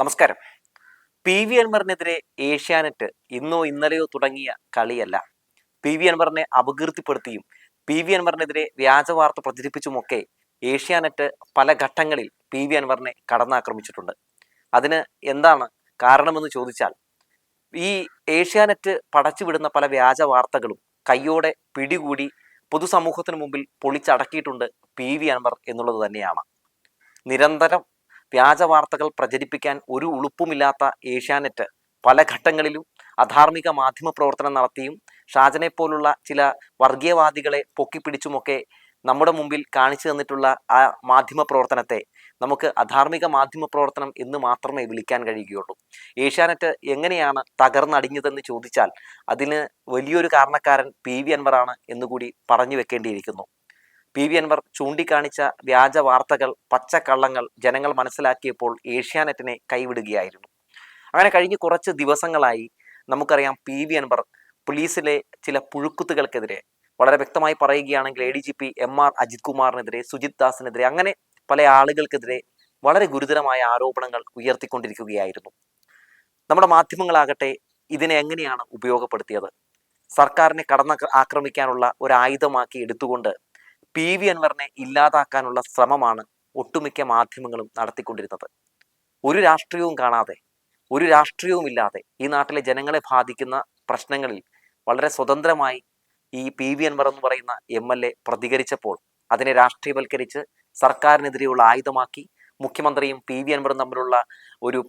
നമസ്കാരം. P V അൻവറിനെതിരെ Asianet ഇന്നോ ഇന്നലെയോ തുടങ്ങിയ കളിയല്ല. പി വി അൻവറിനെ അപകീർത്തിപ്പെടുത്തിയും പി വി അൻവറിനെതിരെ വ്യാജ വാർത്ത പ്രചരിപ്പിച്ചുമൊക്കെ ഏഷ്യാനെറ്റ് പല ഘട്ടങ്ങളിൽ പി വി അൻവറിനെ കടന്നാക്രമിച്ചിട്ടുണ്ട്. അതിന് എന്താണ് കാരണമെന്ന് ചോദിച്ചാൽ ഈ ഏഷ്യാനെറ്റ് പടച്ചുവിടുന്ന പല വ്യാജ വാർത്തകളും കയ്യോടെ പിടികൂടി പൊതുസമൂഹത്തിന് മുമ്പിൽ പൊളിച്ചടക്കിയിട്ടുണ്ട് പി വി അൻവർ എന്നുള്ളത് തന്നെയാണ്. നിരന്തരം വ്യാജ വാർത്തകൾ പ്രചരിപ്പിക്കാൻ ഒരു ഉളുപ്പുമില്ലാത്ത ഏഷ്യാനെറ്റ് പല ഘട്ടങ്ങളിലും അധാർമിക മാധ്യമ പ്രവർത്തനം നടത്തിയും ഷാജനെ പോലുള്ള ചില വർഗീയവാദികളെ പൊക്കിപ്പിടിച്ചുമൊക്കെ നമ്മുടെ മുമ്പിൽ കാണിച്ചു തന്നിട്ടുള്ള ആ മാധ്യമ പ്രവർത്തനത്തെ നമുക്ക് അധാർമിക മാധ്യമ പ്രവർത്തനം എന്ന് മാത്രമേ വിളിക്കാൻ കഴിയുകയുള്ളൂ. ഏഷ്യാനെറ്റ് എങ്ങനെയാണ് തകർന്നടിഞ്ഞതെന്ന് ചോദിച്ചാൽ അതിന് വലിയൊരു കാരണക്കാരൻ പി വി അൻവറാണ് എന്നുകൂടി പറഞ്ഞു വെക്കേണ്ടിയിരിക്കുന്നു. പി. വി. അൻവർ ചൂണ്ടിക്കാണിച്ച വ്യാജ വാർത്തകൾ പച്ചക്കള്ളങ്ങൾ ജനങ്ങൾ മനസ്സിലാക്കിയപ്പോൾ ഏഷ്യാനെറ്റിനെ കൈവിടുകയായിരുന്നു. അങ്ങനെ കഴിഞ്ഞ് കുറച്ച് ദിവസങ്ങളായി നമുക്കറിയാം പി. വി. അൻവർ പോലീസിലെ ചില പുഴുക്കുത്തുകൾക്കെതിരെ വളരെ വ്യക്തമായി പറയുകയാണെങ്കിൽ A D G P M R Ajith കുമാറിനെതിരെ Sujith ദാസിനെതിരെ അങ്ങനെ പല ആളുകൾക്കെതിരെ വളരെ ഗുരുതരമായ ആരോപണങ്ങൾ ഉയർത്തിക്കൊണ്ടിരിക്കുകയായിരുന്നു. നമ്മുടെ മാധ്യമങ്ങളാകട്ടെ ഇതിനെ എങ്ങനെയാണ് ഉപയോഗപ്പെടുത്തിയത്? സർക്കാരിനെ കടന്ന ആക്രമിക്കാനുള്ള ഒരു ആയുധമാക്കി എടുത്തുകൊണ്ട് പി വി അൻവറിനെ ഇല്ലാതാക്കാനുള്ള ശ്രമമാണ് ഒട്ടുമിക്ക മാധ്യമങ്ങളും നടത്തിക്കൊണ്ടിരുന്നത്. ഒരു രാഷ്ട്രീയവും കാണാതെ ഒരു രാഷ്ട്രീയവും ഇല്ലാതെ ഈ നാട്ടിലെ ജനങ്ങളെ ബാധിക്കുന്ന പ്രശ്നങ്ങളിൽ വളരെ സ്വതന്ത്രമായി ഈ പി വി അൻവർ എന്ന് പറയുന്ന എം എൽ എ പ്രതികരിച്ചപ്പോൾ അതിനെ രാഷ്ട്രീയവൽക്കരിച്ച് സർക്കാരിനെതിരെയുള്ള ആയുധമാക്കി മുഖ്യമന്ത്രിയും പി വി അൻവറും തമ്മിലുള്ള ഒരു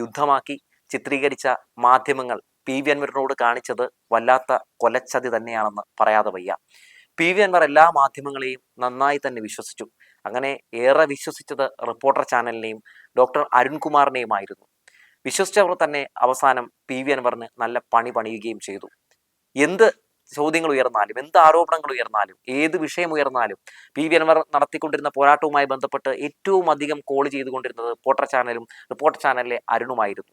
യുദ്ധമാക്കി ചിത്രീകരിച്ച മാധ്യമങ്ങൾ പി വി അൻവറിനോട് കാണിച്ചത് വല്ലാത്ത കൊലച്ചതി തന്നെയാണെന്ന് പറയാതെ വയ്യ. പി വി അൻവർ എല്ലാ മാധ്യമങ്ങളെയും നന്നായി തന്നെ വിശ്വസിച്ചു. അങ്ങനെ ഏറെ വിശ്വസിച്ചത് റിപ്പോർട്ടർ ചാനലിനെയും ഡോക്ടർ അരുൺകുമാറിനെയുമായിരുന്നു. വിശ്വസിച്ചവർ തന്നെ അവസാനം പി വി അൻവറിന് നല്ല പണി പണിയുകയും ചെയ്തു. എന്ത് ചോദ്യങ്ങൾ ഉയർന്നാലും എന്ത് ആരോപണങ്ങൾ ഉയർന്നാലും ഏത് വിഷയം ഉയർന്നാലും പി വി അൻവർ നടത്തിക്കൊണ്ടിരുന്ന പോരാട്ടവുമായി ബന്ധപ്പെട്ട് ഏറ്റവും അധികം കോൾ ചെയ്തുകൊണ്ടിരുന്നത് റിപ്പോർട്ടർ ചാനലും റിപ്പോർട്ടർ ചാനലിലെ അരുണുമായിരുന്നു.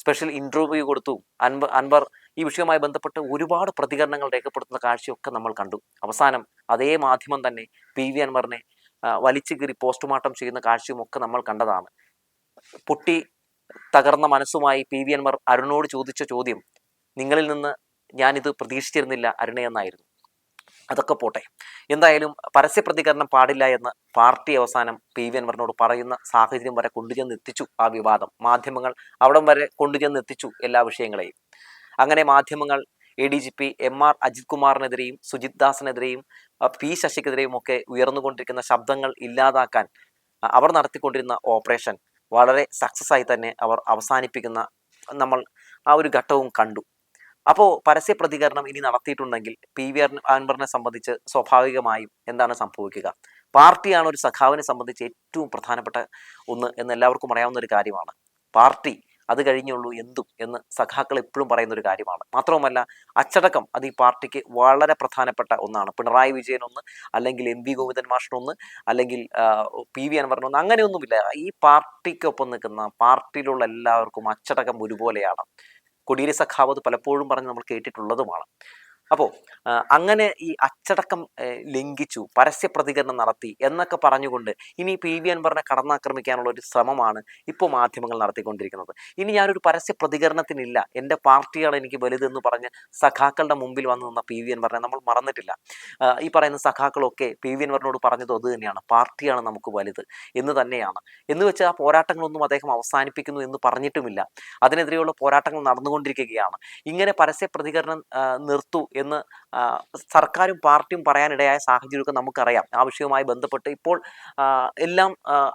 സ്പെഷ്യൽ ഇന്റർവ്യൂ കൊടുത്തു. അൻവർ അൻവർ ഈ വിഷയവുമായി ബന്ധപ്പെട്ട് ഒരുപാട് പ്രതികരണങ്ങൾ രേഖപ്പെടുത്തുന്ന കാഴ്ചയൊക്കെ നമ്മൾ കണ്ടു. അവസാനം അതേ മാധ്യമം തന്നെ പി വി അൻവറിനെ വലിച്ചു കീറി പോസ്റ്റ്മോർട്ടം ചെയ്യുന്ന കാഴ്ചയും ഒക്കെ നമ്മൾ കണ്ടതാണ്. പൊട്ടി തകർന്ന മനസ്സുമായി പി വി അൻവർ അരുണോട് ചോദിച്ച ചോദ്യം നിങ്ങളിൽ നിന്ന് ഞാനിത് പ്രതീക്ഷിച്ചിരുന്നില്ല അരുണേ എന്നായിരുന്നു. അതൊക്കെ പോട്ടെ. എന്തായാലും പരസ്യ പ്രതികരണം പാടില്ല എന്ന് പാർട്ടി അവസാനം പി. വി. അൻവറിനോട് പറയുന്ന സാഹചര്യം വരെ കൊണ്ടുചെന്ന് എത്തിച്ചു ആ വിവാദം. മാധ്യമങ്ങൾ അവിടം വരെ കൊണ്ടുചെന്ന് എത്തിച്ചു എല്ലാ വിഷയങ്ങളെയും. അങ്ങനെ മാധ്യമങ്ങൾ A D G P M R Ajith കുമാറിനെതിരെയും Sujith ദാസിനെതിരെയും പി ശശിക്കെതിരെയും ഒക്കെ ഉയർന്നുകൊണ്ടിരിക്കുന്ന ശബ്ദങ്ങൾ ഇല്ലാതാക്കാൻ അവർ നടത്തിക്കൊണ്ടിരുന്ന ഓപ്പറേഷൻ വളരെ സക്സസ് ആയി തന്നെ അവർ അവസാനിപ്പിക്കുന്ന നമ്മൾ ആ ഒരു ഘട്ടവും കണ്ടു. അപ്പോൾ പരസ്യ പ്രതികരണം ഇനി നടത്തിയിട്ടുണ്ടെങ്കിൽ പി വി അൻവറിനെ സംബന്ധിച്ച് സ്വാഭാവികമായും എന്താണ് സംഭവിക്കുക? പാർട്ടിയാണ് ഒരു സഖാവിനെ സംബന്ധിച്ച് ഏറ്റവും പ്രധാനപ്പെട്ട ഒന്ന് എന്ന് എല്ലാവർക്കും അറിയാവുന്ന ഒരു കാര്യമാണ്. പാർട്ടി അത് കഴിഞ്ഞുള്ളൂ എന്തും എന്ന് സഖാക്കൾ എപ്പോഴും പറയുന്ന ഒരു കാര്യമാണ്. മാത്രവുമല്ല അച്ചടക്കം അത് ഈ പാർട്ടിക്ക് വളരെ പ്രധാനപ്പെട്ട ഒന്നാണ്. പിണറായി വിജയൻ ഒന്ന് അല്ലെങ്കിൽ എം വി ഗോവിന്ദൻ മാഷിനൊന്ന് അല്ലെങ്കിൽ പി വി അൻവറിനൊന്ന് അങ്ങനെയൊന്നുമില്ല. ഈ പാർട്ടിക്കൊപ്പം നിൽക്കുന്ന പാർട്ടിയിലുള്ള എല്ലാവർക്കും അച്ചടക്കം ഒരുപോലെയാണ്. കൊടിയേരി സഖാവ് പലപ്പോഴും പറഞ്ഞ് നമ്മൾ കേട്ടിട്ടുള്ളതുമാണ്. അപ്പോൾ അങ്ങനെ ഈ അച്ചടക്കം ലംഘിച്ചു പരസ്യ പ്രതികരണം നടത്തി എന്നൊക്കെ പറഞ്ഞുകൊണ്ട് ഇനി പി വി അൻവറിനെ കടന്നാക്രമിക്കാനുള്ള ഒരു ശ്രമമാണ് ഇപ്പോൾ മാധ്യമങ്ങൾ നടത്തിക്കൊണ്ടിരിക്കുന്നത്. ഇനി ഞാനൊരു പരസ്യ പ്രതികരണത്തിനില്ല. എന്റെ പാർട്ടിയാണ് എനിക്ക് വലുതെന്ന് പറഞ്ഞ് സഖാക്കളുടെ മുമ്പിൽ വന്നു നിന്ന പി വി അൻവറിനെ നമ്മൾ മറന്നിട്ടില്ല. ഈ പറയുന്ന സഖാക്കളൊക്കെ പി വി അൻവറിനോട് പറഞ്ഞത് അത് തന്നെയാണ്. പാർട്ടിയാണ് നമുക്ക് വലുത് എന്ന് തന്നെയാണ്. എന്ന് വെച്ചാൽ ആ പോരാട്ടങ്ങളൊന്നും അദ്ദേഹം അവസാനിപ്പിക്കുന്നു എന്ന് പറഞ്ഞിട്ടുമില്ല. അതിനെതിരെയുള്ള പോരാട്ടങ്ങൾ നടന്നുകൊണ്ടിരിക്കുകയാണ്. ഇങ്ങനെ പരസ്യ പ്രതികരണം നിർത്തൂ എന്ന് സർക്കാരും പാർട്ടിയും പറയാനിടയായ സാഹചര്യമൊക്കെ നമുക്കറിയാം. ആ വിഷയവുമായി ബന്ധപ്പെട്ട് ഇപ്പോൾ എല്ലാം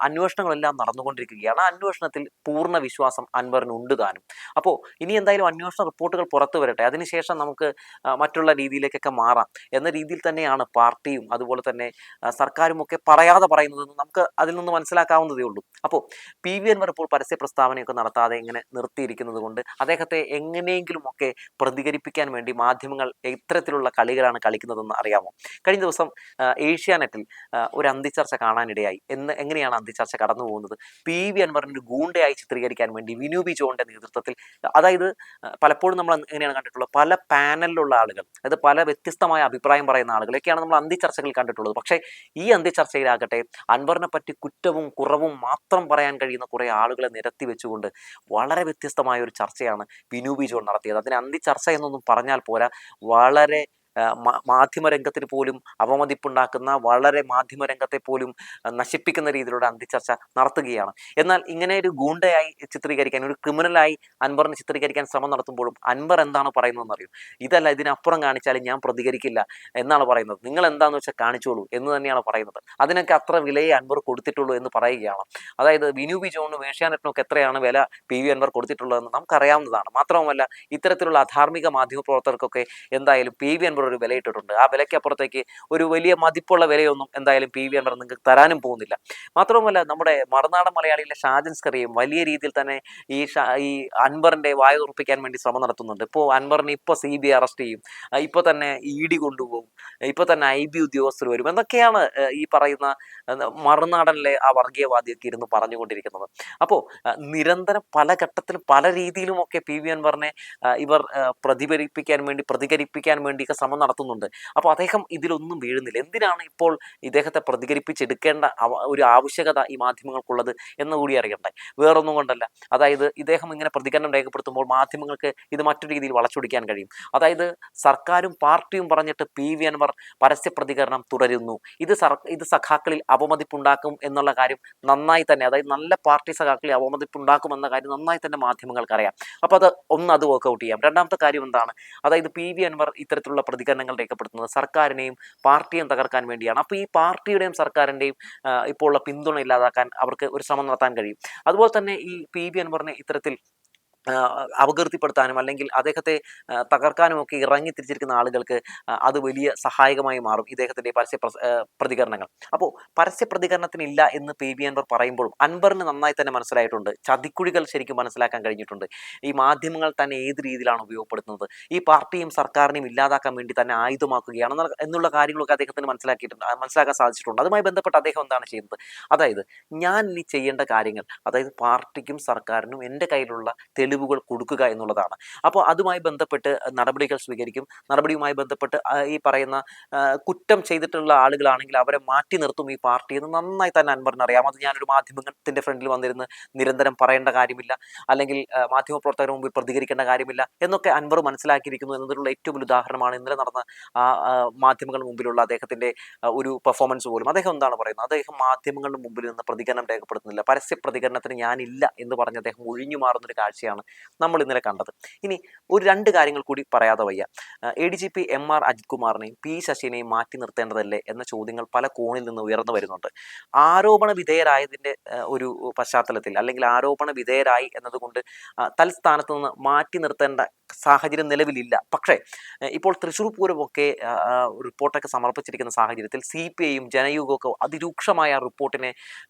അന്വേഷണങ്ങളെല്ലാം നടന്നുകൊണ്ടിരിക്കുകയാണ്. ആ അന്വേഷണത്തിൽ പൂർണ വിശ്വാസം അൻവറിന് ഉണ്ട് താനും. അപ്പോൾ ഇനി എന്തായാലും അന്വേഷണ റിപ്പോർട്ടുകൾ പുറത്തു വരട്ടെ. അതിനുശേഷം നമുക്ക് മറ്റുള്ള രീതിയിലേക്കൊക്കെ മാറാം. എന്ന രീതിയിൽ തന്നെയാണ് പാർട്ടിയും അതുപോലെ തന്നെ സർക്കാരും ഒക്കെ പറയാതെ പറയുന്നതെന്ന് നമുക്ക് അതിൽ നിന്ന് മനസ്സിലാക്കാവുന്നതേ ഉള്ളൂ. അപ്പോൾ പി വി അൻവർ ഇപ്പോൾ പരസ്യ പ്രസ്താവനയൊക്കെ നടത്താതെ ഇങ്ങനെ നിർത്തിയിരിക്കുന്നത് കൊണ്ട് അദ്ദേഹത്തെ എങ്ങനെയെങ്കിലും ഒക്കെ പ്രതികരിപ്പിക്കാൻ വേണ്ടി മാധ്യമങ്ങൾ ഇത്തരത്തിലുള്ള കളികളാണ് കളിക്കുന്നതെന്ന് അറിയാമോ? കഴിഞ്ഞ ദിവസം ഏഷ്യാനെറ്റിൽ ഒരു അന്തിച്ചർച്ച കാണാനിടയായി. എന്ന് എങ്ങനെയാണ് അന്തിച്ചർച്ച കടന്നു പോകുന്നത്? പി വി അൻവറിന്റെ ഗൂണ്ടയായി ചിത്രീകരിക്കാൻ വേണ്ടി വിനു ബി ജോണിന്റെ നേതൃത്വത്തിൽ അതായത് പലപ്പോഴും നമ്മൾ എങ്ങനെയാണ് കണ്ടിട്ടുള്ളത്? പല പാനലിലുള്ള ആളുകൾ അതായത് പല വ്യത്യസ്തമായ അഭിപ്രായം പറയുന്ന ആളുകളൊക്കെയാണ് നമ്മൾ അന്തിച്ചർച്ചകൾ കണ്ടിട്ടുള്ളത്. പക്ഷേ ഈ അന്തിച്ചർച്ചയിലാകട്ടെ അൻവറിനെ പറ്റി കുറ്റവും കുറവും മാത്രം പറയാൻ കഴിയുന്ന കുറേ ആളുകളെ നിരത്തി വെച്ചുകൊണ്ട് വളരെ വ്യത്യസ്തമായ ഒരു ചർച്ചയാണ് വിനു ബി ജോൺ നടത്തിയത്. അതിന് അന്തിച്ചർച്ച എന്നൊന്നും പറഞ്ഞാൽ പോരാ. വളരെ മാധ്യമരംഗത്തിന് പോലും അവമതിപ്പുണ്ടാക്കുന്ന വളരെ മാധ്യമരംഗത്തെ പോലും നശിപ്പിക്കുന്ന രീതിയിലുള്ള അന്തിച്ചർച്ച നടത്തുകയാണ്. എന്നാൽ ഇങ്ങനെ ഒരു ഗൂണ്ടയായി ചിത്രീകരിക്കാൻ ഒരു ക്രിമിനലായി അൻവറിനെ ചിത്രീകരിക്കാൻ ശ്രമം നടത്തുമ്പോഴും അൻവർ എന്താണ് പറയുന്നതെന്ന് അറിയും ഇതല്ല ഇതിനപ്പുറം കാണിച്ചാലും ഞാൻ പ്രതികരിക്കില്ല എന്നാണ് പറയുന്നത്. നിങ്ങൾ എന്താണെന്ന് വെച്ചാൽ കാണിച്ചോളൂ എന്ന് തന്നെയാണ് പറയുന്നത്. അതിനൊക്കെ അത്ര വിലയെ അൻവർ കൊടുത്തിട്ടുള്ളൂ എന്ന് പറയുകയാണ്. അതായത് വിനു ബി ജോണിനും ഏഷ്യാനെറ്റിനൊക്കെ എത്രയാണ് വില പി വി അൻവർ കൊടുത്തിട്ടുള്ളതെന്ന് നമുക്കറിയാവുന്നതാണ്. മാത്രവുമല്ല ഇത്തരത്തിലുള്ള അധാർമിക മാധ്യമ പ്രവർത്തകർക്കൊക്കെ എന്തായാലും പി വി അൻവർ ഒരു വിലയിട്ടിട്ടുണ്ട് ആ വിലയ്ക്ക് അപ്പുറത്തേക്ക് ഒരു വലിയ മതിപ്പുള്ള വിലയൊന്നും എന്തായാലും പി വി അൻവർ നിങ്ങൾക്ക് തരാനും പോകുന്നില്ല. മാത്രമല്ല നമ്മുടെ മറുനാടൻ മലയാളിയിലെ ഷാജൻ സ്കറിയും വലിയ രീതിയിൽ തന്നെ ഈ ഈ അൻവറിന്റെ വായ ഉറപ്പിക്കാൻ വേണ്ടി ശ്രമം നടത്തുന്നുണ്ട്. ഇപ്പോൾ അൻവറിനെ ഇപ്പോൾ സി ബി അറസ്റ്റ് ചെയ്യും. ഇപ്പോൾ തന്നെ ഇ ഡി കൊണ്ടുപോകും. ഇപ്പോൾ തന്നെ ഐ ബി ഉദ്യോഗസ്ഥർ വരും. എന്നൊക്കെയാണ് ഈ പറയുന്ന മറുനാടനിലെ ആ വർഗീയവാദിയൊക്കെ ഇരുന്ന് പറഞ്ഞുകൊണ്ടിരിക്കുന്നത്. അപ്പോൾ നിരന്തരം പല ഘട്ടത്തിലും പല രീതിയിലുമൊക്കെ പി വി അൻവറിനെ ഇവർ പ്രതിഫലിപ്പിക്കാൻ വേണ്ടി പ്രതികരിപ്പിക്കാൻ വേണ്ടിയൊക്കെ ശ്രമം നടത്തുന്നുണ്ട്. അപ്പോൾ അദ്ദേഹം ഇതിലൊന്നും വീഴുന്നില്ല. എന്തിനാണ് ഇപ്പോൾ ഇദ്ദേഹത്തെ പ്രതികരിപ്പിച്ചെടുക്കേണ്ട ഒരു ആവശ്യകത ഈ മാധ്യമങ്ങൾക്കുള്ളത് എന്ന് കൂടി അറിയണ്ടേ വേറൊന്നും കൊണ്ടല്ല. അതായത് ഇദ്ദേഹം ഇങ്ങനെ പ്രതികരണം രേഖപ്പെടുത്തുമ്പോൾ മാധ്യമങ്ങൾക്ക് ഇത് മറ്റൊരു രീതിയിൽ വളച്ചൊടിക്കാൻ കഴിയും. അതായത് സർക്കാരും പാർട്ടിയും പറഞ്ഞിട്ട് പി. വി. അൻവർ പരസ്യ പ്രതികരണം തുടരുന്നു. ഇത് സർ ഇത് സഖാക്കളിൽ അവമതിപ്പുണ്ടാക്കും എന്നുള്ള കാര്യം നന്നായി തന്നെ അതായത് നല്ല പാർട്ടി സഖാക്കളിൽ അവമതിപ്പുണ്ടാക്കും എന്ന കാര്യം നന്നായി തന്നെ മാധ്യമങ്ങൾക്കറിയാം. അപ്പോൾ അത് ഒന്ന് അത് വർക്കൗട്ട് ചെയ്യാം. രണ്ടാമത്തെ കാര്യം എന്താണ്? അതായത് പി. വി. അൻവർ ഇത്തരത്തിലുള്ള പ്രതികരണങ്ങൾ രേഖപ്പെടുത്തുന്നത് സർക്കാരിനെയും പാർട്ടിയും തകർക്കാൻ വേണ്ടിയാണ്. അപ്പോൾ ഈ പാർട്ടിയുടെയും സർക്കാരിന്റെയും ഇപ്പോൾ ഉള്ള പിന്തുണ ഇല്ലാതാക്കാൻ അവർക്ക് ഒരു ശ്രമം നടത്താൻ കഴിയും. അതുപോലെ തന്നെ ഈ പി വി അൻവറിനെ ഇത്തരത്തിൽ അപകീർത്തിപ്പെടുത്താനും അല്ലെങ്കിൽ അദ്ദേഹത്തെ തകർക്കാനും ഒക്കെ ഇറങ്ങി തിരിച്ചിരിക്കുന്ന ആളുകൾക്ക് അത് വലിയ സഹായകമായി മാറും ഇദ്ദേഹത്തിന്റെ പരസ്യ പ്രതികരണങ്ങൾ. അപ്പോൾ പരസ്യ പ്രതികരണത്തിനില്ല എന്ന് പി. ബി അൻവർ പറയുമ്പോഴും അൻവറിന് നന്നായി തന്നെ മനസ്സിലായിട്ടുണ്ട്. ചതിക്കുഴികൾ ശരിക്കും മനസ്സിലാക്കാൻ കഴിഞ്ഞിട്ടുണ്ട്. ഈ മാധ്യമങ്ങൾ തന്നെ ഏത് രീതിയിലാണ് ഉപയോഗപ്പെടുത്തുന്നത്? ഈ പാർട്ടിയും സർക്കാരിനെയും ഇല്ലാതാക്കാൻ വേണ്ടി തന്നെ ആയുധമാക്കുകയാണ് എന്നുള്ള- കാര്യങ്ങളൊക്കെ അദ്ദേഹത്തിന് മനസ്സിലാക്കിയിട്ടുണ്ട് മനസ്സിലാക്കാൻ സാധിച്ചിട്ടുണ്ട്. അതുമായി ബന്ധപ്പെട്ട് അദ്ദേഹം എന്താണ് ചെയ്യുന്നത്? അതായത് ഞാൻ ഇനി ചെയ്യേണ്ട കാര്യങ്ങൾ അതായത് പാർട്ടിക്കും സർക്കാരിനും എന്റെ കയ്യിലുള്ള തെളിവുകൾ കൊടുക്കുക എന്നുള്ളതാണ്. അപ്പോൾ അതുമായി ബന്ധപ്പെട്ട് നടപടികൾ സ്വീകരിക്കും. നടപടിയുമായി ബന്ധപ്പെട്ട് ഈ പറയുന്ന കുറ്റം ചെയ്തിട്ടുള്ള ആളുകളാണെങ്കിൽ അവരെ മാറ്റി നിർത്തും ഈ പാർട്ടി എന്ന് നന്നായി തന്നെ അൻവറിന് അറിയാം. അത് ഞാനൊരു മാധ്യമത്തിന്റെ ഫ്രണ്ടിൽ വന്നിരുന്ന് നിരന്തരം പറയേണ്ട കാര്യമില്ല. അല്ലെങ്കിൽ മാധ്യമപ്രവർത്തകരുടെ മുമ്പിൽ പ്രതികരിക്കേണ്ട കാര്യമില്ല എന്നൊക്കെ അൻവർ മനസ്സിലാക്കിയിരിക്കുന്നു എന്നതിലുള്ള ഏറ്റവും വലിയ ഉദാഹരണമാണ് ഇന്നലെ നടന്ന ആ മാധ്യമങ്ങളുടെ മുമ്പിലുള്ള അദ്ദേഹത്തിന്റെ ഒരു പെർഫോമൻസ് പോലും. അദ്ദേഹം എന്താണ് പറയുന്നത്? അദ്ദേഹം മാധ്യമങ്ങളുടെ മുമ്പിൽ നിന്ന് പ്രതികരണം രേഖപ്പെടുത്തുന്നില്ല. പരസ്യ പ്രതികരണത്തിന് ഞാനില്ല എന്ന് പറഞ്ഞ് അദ്ദേഹം ഒഴിഞ്ഞു മാറുന്നൊരു കാഴ്ചയാണ് നമ്മൾ ഇന്നലെ കണ്ടത്. ഇനി ഒരു രണ്ട് കാര്യങ്ങൾ കൂടി പറയാതെ വയ്യ. A D G P M R Ajith കുമാറിനെയും P ശശിനെയും മാറ്റി നിർത്തേണ്ടതല്ലേ എന്ന ചോദ്യങ്ങൾ പല കോണിൽ നിന്ന് ഉയർന്നു വരുന്നുണ്ട്. ആരോപണ വിധേയരായതിന്റെ ഒരു പശ്ചാത്തലത്തിൽ അല്ലെങ്കിൽ ആരോപണ വിധേയരായി എന്നതുകൊണ്ട് തൽസ്ഥാനത്ത് നിന്ന് മാറ്റി നിർത്തേണ്ട സാഹചര്യം നിലവിലില്ല. പക്ഷേ ഇപ്പോൾ തൃശ്ശൂർ പൂരമൊക്കെ റിപ്പോർട്ടൊക്കെ സമർപ്പിച്ചിരിക്കുന്ന സാഹചര്യത്തിൽ സി പി ഐയും ജനയുഗമൊക്കെ അതിരൂക്ഷമായ ആ റിപ്പോർട്ടിനെ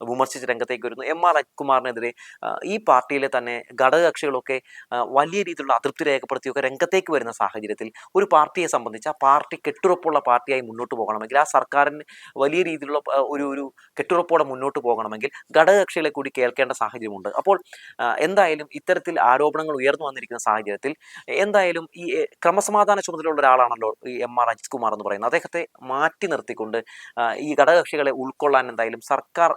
വിമർശിച്ച് രംഗത്തേക്ക് വരുന്നു. എം ആർ അജിത് കുമാറിനെതിരെ ഈ പാർട്ടിയിലെ തന്നെ ഘടകകക്ഷികളൊക്കെ ആ, വലിയ രീതിയിലുള്ള അതൃപ്തി രേഖപ്പെടുത്തിയൊക്കെ രംഗത്തേക്ക് വരുന്ന സാഹചര്യത്തിൽ ഒരു പാർട്ടിയെ സംബന്ധിച്ച് ആ പാർട്ടി കെട്ടുറപ്പുള്ള പാർട്ടിയായി മുന്നോട്ട് പോകണമെങ്കിൽ ആ സർക്കാരിന് വലിയ രീതിയിലുള്ള ഒരു ഒരു കെട്ടുറപ്പോടെ മുന്നോട്ട് പോകണമെങ്കിൽ ഘടകകക്ഷികളെ കൂടി കേൾക്കേണ്ട സാഹചര്യമുണ്ട്. അപ്പോൾ എന്തായാലും ഇത്തരത്തിൽ ആരോപണങ്ങൾ ഉയർന്നു വന്നിരിക്കുന്ന സാഹചര്യത്തിൽ എന്തായാലും ഈ ക്രമസമാധാന ചുമതലയുള്ള ഒരാളാണല്ലോ ഈ എം ആർ അജിത് കുമാർ എന്ന് പറയുന്നത്. അദ്ദേഹത്തെ മാറ്റി നിർത്തിക്കൊണ്ട് ഈ ഘടകകക്ഷികളെ ഉൾക്കൊള്ളാൻ എന്തായാലും സർക്കാർ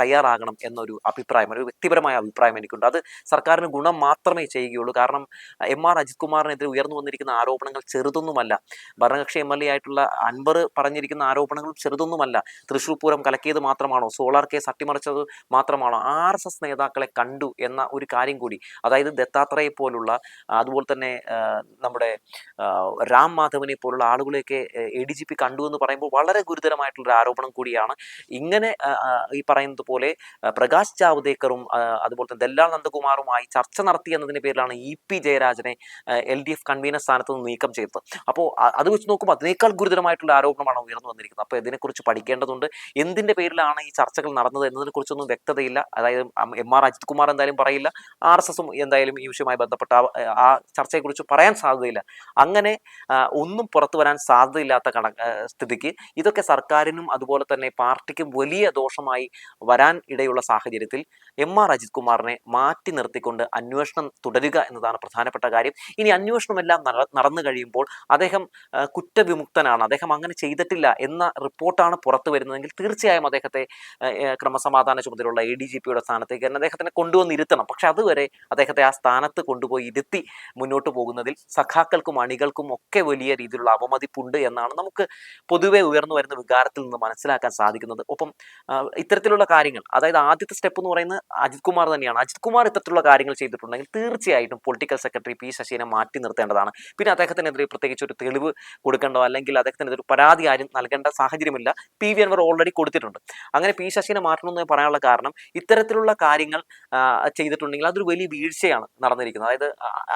തയ്യാറാകണം എന്നൊരു അഭിപ്രായം ഒരു വ്യക്തിപരമായ അഭിപ്രായം എനിക്കുണ്ട്. അത് സർക്കാരിന് ഗുണം മാത്രമേ ചെയ്യുകയുള്ളൂ. കാരണം എം ആർ അജിത് കുമാറിനെതിരെ ഉയർന്നു വന്നിരിക്കുന്ന ആരോപണങ്ങൾ ചെറുതൊന്നുമല്ല. ഭരണകക്ഷി എം എൽ എ ആയിട്ടുള്ള അൻവർ പറഞ്ഞിരിക്കുന്ന ആരോപണങ്ങളും ചെറുതൊന്നുമല്ല. തൃശ്ശൂർ പൂരം കലക്കിയത് മാത്രമാണോ? സോളാർ കേസ് അട്ടിമറിച്ചത് മാത്രമാണോ? ആർ എസ് എസ് നേതാക്കളെ കണ്ടു എന്ന ഒരു കാര്യം കൂടി. അതായത് ദത്താത്രയെ പോലുള്ള അതുപോലെ തന്നെ നമ്മുടെ രാം മാധവനെ പോലുള്ള ആളുകളെയൊക്കെ എ ഡി ജി പി കണ്ടു എന്ന് പറയുമ്പോൾ വളരെ ഗുരുതരമായിട്ടുള്ള ഒരു ആരോപണം കൂടിയാണ്. ഇങ്ങനെ ഈ പറയുന്നത് പോലെ പ്രകാശ് ജാവ്ദേക്കറും അതുപോലെ തന്നെ ദല്ലാൽ നന്ദകുമാറുമായി ചർച്ച നടത്തി എന്നതിന്റെ പേരിലാണ് ഇ പി ജയരാജനെ എൽ ഡി എഫ് കൺവീനർ സ്ഥാനത്ത് നിന്ന് നീക്കം ചെയ്തത്. അപ്പോൾ അത് വെച്ച് നോക്കുമ്പോൾ അതിനേക്കാൾ ഗുരുതരമായിട്ടുള്ള ആരോപണമാണ് ഉയർന്നു വന്നിരിക്കുന്നത്. അപ്പോൾ ഇതിനെക്കുറിച്ച് പഠിക്കേണ്ടതുണ്ട്. എന്തിന്റെ പേരിലാണ് ഈ ചർച്ചകൾ നടന്നത് എന്നതിനെക്കുറിച്ചൊന്നും വ്യക്തതയില്ല. അതായത് എം ആർ അജിത് കുമാർ എന്തായാലും പറയില്ല. ആർ എസ് എസും എന്തായാലും ഈ വിഷയവുമായി ബന്ധപ്പെട്ട ആ ചർച്ചയെക്കുറിച്ച് പറയാൻ സാധ്യതയില്ല. അങ്ങനെ ഒന്നും പുറത്തു വരാൻ സാധ്യതയില്ലാത്ത കണ സ്ഥിതിക്ക് ഇതൊക്കെ സർക്കാരിനും അതുപോലെ തന്നെ പാർട്ടിക്കും വലിയ ദോഷമായി വരാൻ ഇടയുള്ള സാഹചര്യത്തിൽ എം ആർ അജിത് കുമാറിനെ മാറ്റി നിർത്തിക്കൊണ്ട് അന്വേഷണം തുടരുക എന്നതാണ് പ്രധാനപ്പെട്ട കാര്യം. ഇനി അന്വേഷണമെല്ലാം നട- നടന്നു കഴിയുമ്പോൾ അദ്ദേഹം കുറ്റവിമുക്തനാണ്. അദ്ദേഹം അങ്ങനെ ചെയ്തിട്ടില്ല എന്ന റിപ്പോർട്ടാണ് പുറത്തു വരുന്നതെങ്കിൽ തീർച്ചയായും അദ്ദേഹത്തെ ക്രമസമാധാന ചുമതലയുള്ള എ ഡി ജി പിയുടെ സ്ഥാനത്തേക്ക് തന്നെ അദ്ദേഹത്തിനെ കൊണ്ടുവന്നിരുത്തണം. പക്ഷെ അതുവരെ അദ്ദേഹത്തെ ആ സ്ഥാനത്ത് കൊണ്ടുപോയി ഇരുത്തി മുന്നോട്ട് പോകുന്നതിൽ സഖാക്കൾക്കും അണികൾക്കും ഒക്കെ വലിയ രീതിയിലുള്ള അവമതിപ്പുണ്ട് എന്നാണ് നമുക്ക് പൊതുവെ ഉയർന്നു വരുന്ന വികാരത്തിൽ നിന്ന് മനസ്സിലാക്കാൻ സാധിക്കുന്നത്. ഒപ്പം ഇത്തരത്തിലുള്ള കാര്യങ്ങൾ അതായത് ആദ്യത്തെ സ്റ്റെപ്പ് എന്ന് പറയുന്നത് അജിത് കുമാർ തന്നെയാണ്. അജിത് കുമാർ ഇത്തരത്തിലുള്ള കാര്യങ്ങൾ ചെയ്തിട്ടുണ്ടെങ്കിൽ തീർച്ചയായിട്ടും പൊളിറ്റിക്കൽ സെക്രട്ടറി പി ശശിനെ മാറ്റി നിർത്തേണ്ടതാണ്. പിന്നെ അദ്ദേഹത്തിനെതിരെ പ്രത്യേകിച്ച് ഒരു തെളിവ് കൊടുക്കേണ്ടോ അല്ലെങ്കിൽ അദ്ദേഹത്തിനെതിരെ ഒരു പരാതി ആരും നൽകേണ്ട സാഹചര്യമില്ല. പി വി അൻവർ ഓൾറെഡി കൊടുത്തിട്ടുണ്ട്. അങ്ങനെ പി ശശിനെ മാറ്റണമെന്ന് പറയാനുള്ള കാരണം ഇത്തരത്തിലുള്ള കാര്യങ്ങൾ ചെയ്തിട്ടുണ്ടെങ്കിൽ അതൊരു വലിയ വീഴ്ചയാണ് നടന്നിരിക്കുന്നത്. അതായത്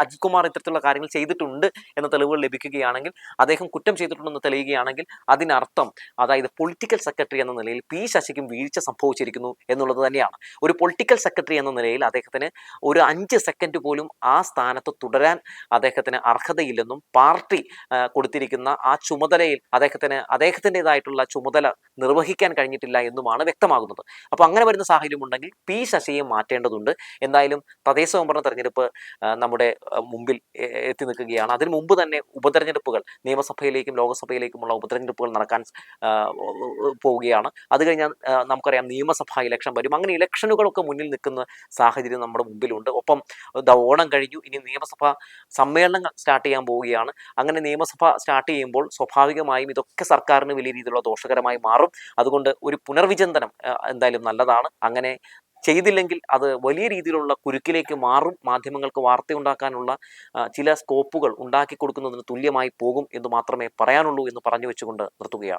അജിത് കുമാർ ഇത്തരത്തിലുള്ള കാര്യങ്ങൾ ചെയ്തിട്ടുണ്ട് എന്ന തെളിവുകൾ ലഭിക്കുകയാണെങ്കിൽ അദ്ദേഹം കുറ്റം ചെയ്തിട്ടുണ്ടെന്ന് തെളിയുകയാണെങ്കിൽ അതിനർത്ഥം അതായത് പൊളിറ്റിക്കൽ സെക്രട്ടറി എന്ന നിലയിൽ പി ശശിക്കും വീഴ്ച സംഭവിച്ചിരിക്കുന്നു എന്നുള്ളത് തന്നെയാണ്. ഒരു പൊളിറ്റിക്കൽ സെക്രട്ടറി എന്ന നിലയിൽ അദ്ദേഹത്തിന് ഒരു അഞ്ച് സെക്കൻഡ് പോലും ആ സ്ഥാനത്ത് തുടരാൻ അദ്ദേഹത്തിന് അർഹതയില്ലെന്നും പാർട്ടി കൊടുത്തിരിക്കുന്ന ആ ചുമതലയിൽ അദ്ദേഹത്തിന് അദ്ദേഹത്തിന്റെതായിട്ടുള്ള ചുമതല നിർവഹിക്കാൻ കഴിഞ്ഞിട്ടില്ല എന്നുമാണ് വ്യക്തമാകുന്നത്. അപ്പോൾ അങ്ങനെ വരുന്ന സാഹചര്യം ഉണ്ടെങ്കിൽ പി ശശിയെ മാറ്റേണ്ടതുണ്ട്. എന്തായാലും തദ്ദേശ സ്വയംഭരണ തെരഞ്ഞെടുപ്പ് നമ്മുടെ മുമ്പിൽ എത്തി നിൽക്കുകയാണ്. അതിനു മുമ്പ് തന്നെ ഉപതെരഞ്ഞെടുപ്പുകൾ നിയമസഭയിലേക്കും ലോകസഭയിലേക്കുമുള്ള ഉപതെരഞ്ഞെടുപ്പുകൾ നടക്കാൻ പോവുകയാണ്. അത് കഴിഞ്ഞാൽ നമുക്കറിയാം നിയമസഭാ ഇലക്ഷൻ വരും. അങ്ങനെ ഇലക്ഷനുകളൊക്കെ മുന്നിൽ നിൽക്കുന്ന സാഹചര്യം നമ്മുടെ മുമ്പിലുണ്ട്. ഒപ്പം ഓണം കഴിഞ്ഞു. ഇനി നിയമസഭ സമ്മേളനങ്ങൾ സ്റ്റാർട്ട് ചെയ്യാൻ പോവുകയാണ്. അങ്ങനെ നിയമസഭ സ്റ്റാർട്ട് ചെയ്യുമ്പോൾ സ്വാഭാവികമായും ഇതൊക്കെ സർക്കാരിന് വലിയ രീതിയിലുള്ള ദോഷകരമായി മാറും. അതുകൊണ്ട് ഒരു പുനർവിചിന്തനം എന്തായാലും നല്ലതാണ്. അങ്ങനെ ചെയ്തില്ലെങ്കിൽ അത് വലിയ രീതിയിലുള്ള കുരുക്കിലേക്ക് മാറും. മാധ്യമങ്ങൾക്ക് വാർത്തയുണ്ടാക്കാനുള്ള ചില സ്കോപ്പുകൾ ഉണ്ടാക്കി കൊടുക്കുന്നതിന് തുല്യമായി പോകും എന്ന് മാത്രമേ പറയാനുള്ളൂ എന്ന് പറഞ്ഞു വെച്ചുകൊണ്ട് നിർത്തുകയാണ്.